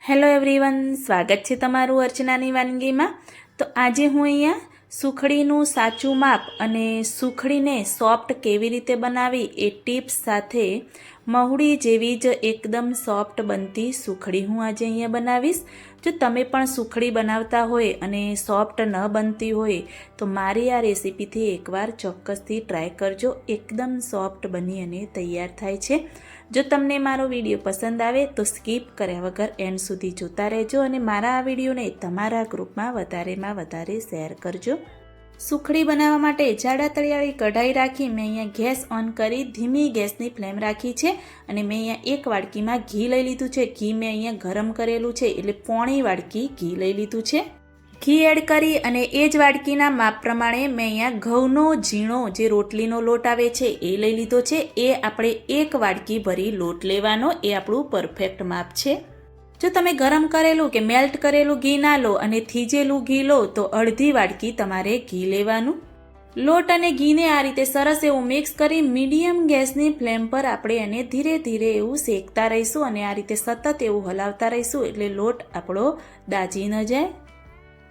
Hello everyone, સ્વાગત છે તમારું અર્ચનાની વાનગીમાં. તો આજે હું અહીંયા સુખડીનું સાચું માપ અને સુખડીને સોફ્ટ કેવી રીતે બનાવી એ ટિપ્સ સાથે મહુડી જેવી જ એકદમ સોફ્ટ બનતી સુખડી હું આજે અહીંયા બનાવીશ. જો તમે પણ સુખડી બનાવતા હોય અને સોફ્ટ ન બનતી હોય, તો મારી આ રેસીપીથી એકવાર ચોક્કસથી ટ્રાય કરજો. એકદમ સોફ્ટ બની અને તૈયાર થાય છે. જો તમને મારો વીડિયો પસંદ આવે તો સ્કીપ કર્યા વગર એન્ડ સુધી જોતા રહેજો અને મારા આ વિડીયોને તમારા ગ્રુપમાં વધારેમાં વધારે શેર કરજો. સુખડી બનાવવા માટે જાડા તળિયાળી કઢાઈ રાખી મેં અહીંયા ગેસ ઓન કરી ધીમી ગેસની ફ્લેમ રાખી છે અને મેં અહીંયા એક વાડકીમાં ઘી લઈ લીધું છે. ઘી મેં અહીંયા ગરમ કરેલું છે એટલે પોણી વાડકી ઘી લઈ લીધું છે. ઘી એડ કરી અને એ જ વાડકીના માપ પ્રમાણે મેં અહીંયા ઘઉંનો, ઝીણો જે રોટલીનો લોટ આવે છે, એ લઈ લીધો છે. એ આપણે એક વાડકી ભરી લોટ લેવાનો. એ આપણું પરફેક્ટ માપ છે. જો તમે ગરમ કરેલું કે મેલ્ટ કરેલું ઘી ના લો અને થીજેલું ઘી લો, તો અડધી વાડકી તમારે ઘી લેવાનું. લોટ અને ઘીને આ રીતે સરસ એવું મિક્સ કરી મીડિયમ ગેસની ફ્લેમ પર આપણે એને ધીરે ધીરે એવું શેકતા રહીશું અને આ રીતે સતત એવું હલાવતા રહીશું એટલે લોટ આપણો દાજી ન જાય.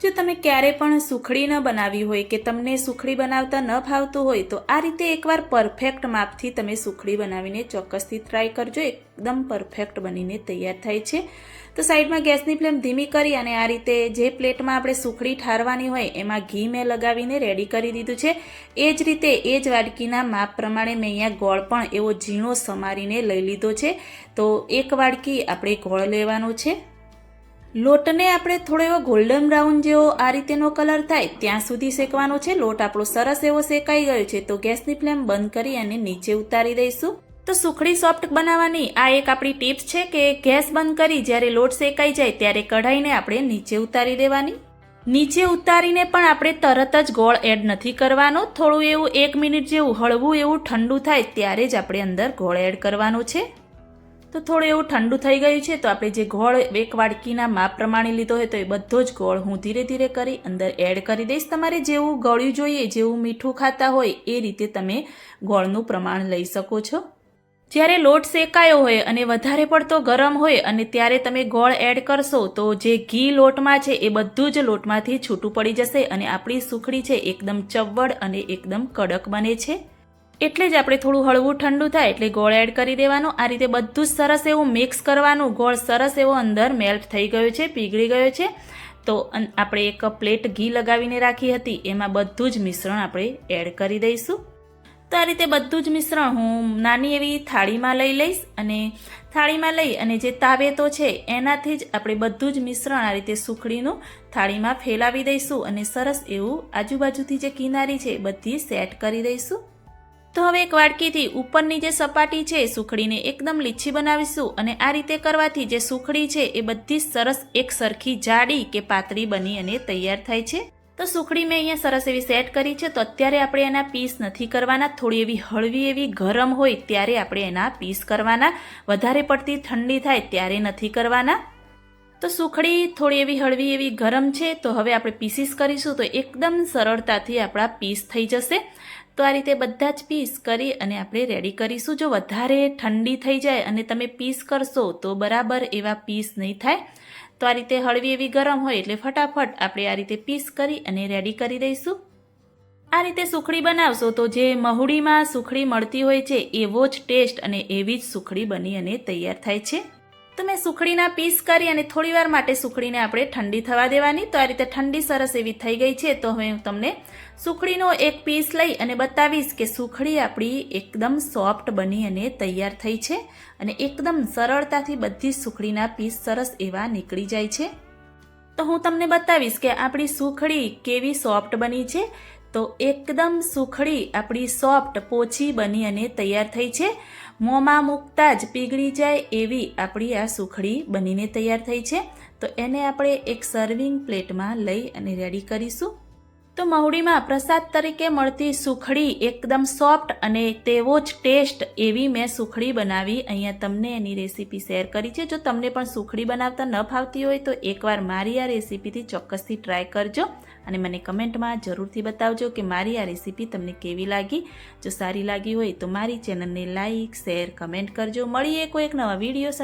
જો તમે ક્યારે પણ સુખડી ન બનાવી હોય કે તમને સુખડી બનાવતા ન ફાવતું હોય, તો આ રીતે એકવાર પરફેક્ટ માપથી તમે સુખડી બનાવીને ચોક્કસથી ટ્રાય કરજો. એકદમ પરફેક્ટ બનીને તૈયાર થાય છે. તો સાઈડમાં ગેસની ફ્લેમ ધીમી કરી અને આ રીતે જે પ્લેટમાં આપણે સુખડી ઠારવાની હોય, એમાં ઘી મેં લગાવીને રેડી કરી દીધું છે. એ જ રીતે એ જ વાડકીના માપ પ્રમાણે મેં અહીંયા ગોળ પણ એવો ઝીણો સમારીને લઈ લીધો છે. તો એક વાડકી આપણે ગોળ લેવાનો છે. લોટને આપણે થોડો એવો ગોલ્ડન બ્રાઉન જેવો આ રીતેનો કલર થાય, ત્યાં સુધી શેકવાનો છે. લોટ આપણો સરસ એવો શેકાઈ ગયો છે, તો ગેસની ફ્લેમ બંધ કરી અને નીચે ઉતારી દઈશું. તો સુખડી સોફ્ટ બનાવવાની આ એક આપણી ટિપ્સ છે કે ગેસ બંધ કરી જ્યારે લોટ શેકાઈ જાય ત્યારે કઢાઈને આપણે નીચે ઉતારી દેવાની. નીચે ઉતારીને પણ આપણે તરત જ ગોળ એડ નથી કરવાનો. થોડું એવું એક મિનિટ જેવું હળવું એવું ઠંડુ થાય ત્યારે જ આપણે અંદર ગોળ એડ કરવાનો છે. તો થોડું એવું ઠંડુ થઈ ગયું છે, તો આપણે જે ગોળ એક વાડકીના માપ પ્રમાણે લીધો હોય તો એ બધો જ ગોળ હું ધીરે ધીરે કરી અંદર એડ કરી દઈશ. તમારે જેવું ગળ્યું જોઈએ, જેવું મીઠું ખાતા હોય એ રીતે તમે ગોળનું પ્રમાણ લઈ શકો છો. જ્યારે લોટ શેકાયો હોય અને વધારે પડતો ગરમ હોય અને ત્યારે તમે ગોળ એડ કરશો, તો જે ઘી લોટમાં છે એ બધું જ લોટમાંથી છૂટું પડી જશે અને આપણી સુખડી છે એકદમ ચવડ અને એકદમ કડક બને છે. એટલે જ આપણે થોડું હળવું ઠંડુ થાય એટલે ગોળ એડ કરી દેવાનું. આ રીતે બધું જ સરસ એવું મિક્સ કરવાનું. ગોળ સરસ એવો અંદર મેલ્ટ થઈ ગયો છે, પીગળી ગયો છે. તો આપણે એક પ્લેટ ઘી લગાવીને રાખી હતી. એમાં બધું જ મિશ્રણ આપણે એડ કરી દઈશું. તો આ રીતે બધું જ મિશ્રણ હું નાની એવી થાળીમાં લઈ લઈશ અને થાળીમાં લઈ અને જે તાવેતો છે, એનાથી જ આપણે બધું જ મિશ્રણ આ રીતે સુખડીનું થાળીમાં ફેલાવી દઈશું અને સરસ એવું આજુબાજુથી જે કિનારી છે, બધી સેટ કરી દઈશું. તો હવે એક વાડકીથી ઉપરની જે સપાટી છે સુખડીને એકદમ લીછી બનાવીશું અને આ રીતે કરવાથી જે સુખડી છે એ બધી સરસ એક સરખી જાડી કે પાતળી બની અને તૈયાર થાય છે. તો સુખડી મેં અહીંયા સરસ એવી સેટ કરી છે, તો અત્યારે આપણે એના પીસ નથી કરવાના. થોડી એવી હળવી એવી ગરમ હોય ત્યારે આપણે એના પીસ કરવાના. વધારે પડતી ઠંડી થાય ત્યારે નથી કરવાના. તો સુખડી થોડી એવી હળવી એવી ગરમ છે, તો હવે આપણે પીસીસ કરીશું, તો એકદમ સરળતાથી આપણા પીસ થઈ જશે. તો આ રીતે બધા જ પીસ કરી અને આપણે રેડી કરીશું. જો વધારે ઠંડી થઈ જાય અને તમે પીસ કરશો તો બરાબર એવા પીસ નહીં થાય. તો આ રીતે હળવી એવી ગરમ હોય એટલે ફટાફટ આપણે આ રીતે પીસ કરી અને રેડી કરી દઈશું. આ રીતે સુખડી બનાવશો તો જે મહુડીમાં સુખડી મળતી હોય છે એવો જ ટેસ્ટ અને એવી જ સુખડી બની અને તૈયાર થાય છે. તો મેં સુખડીના પીસ કરી અને થોડીવાર માટે સુખડીને આપણે ઠંડી થવા દેવાની. તો આ રીતે ઠંડી સરસ એવી થઈ ગઈ છે. તો હવે હું તમને સુખડીનો એક પીસ લઈ અને બતાવીશ કે સુખડી આપણી એકદમ સોફ્ટ બની અને તૈયાર થઈ છે અને એકદમ સરળતાથી બધી સુખડીના પીસ સરસ એવા નીકળી જાય છે. તો હું તમને બતાવીશ કે આપણી સુખડી કેવી સોફ્ટ બની છે. તો એકદમ સુખડી આપણી સોફ્ટ પોચી બની અને તૈયાર થઈ છે. મોંમાં મૂકતા જ પીગળી જાય એવી આપણી આ સુખડી બનીને તૈયાર થઈ છે. તો એને આપણે એક સર્વિંગ પ્લેટમાં લઈ અને રેડી કરીશું. તો મહુડીમાં પ્રસાદ તરીકે મળતી સુખડી એકદમ સોફ્ટ અને તેવો જ ટેસ્ટ એવી મેં સુખડી બનાવી. અહીંયા તમને એની રેસીપી શેર કરી છે. જો તમને પણ સુખડી બનાવતા ન ફાવતી હોય તો એકવાર મારી આ રેસીપીથી ચોક્કસથી ટ્રાય કરજો અને મને કમેન્ટમાં જરૂરથી બતાવજો કે મારી આ રેસીપી તમને કેવી લાગી. જો સારી લાગી હોય તો મારી ચેનલને લાઇક શેર, કમેન્ટ કરજો. મળીએ કોઈ એક નવા વીડિયો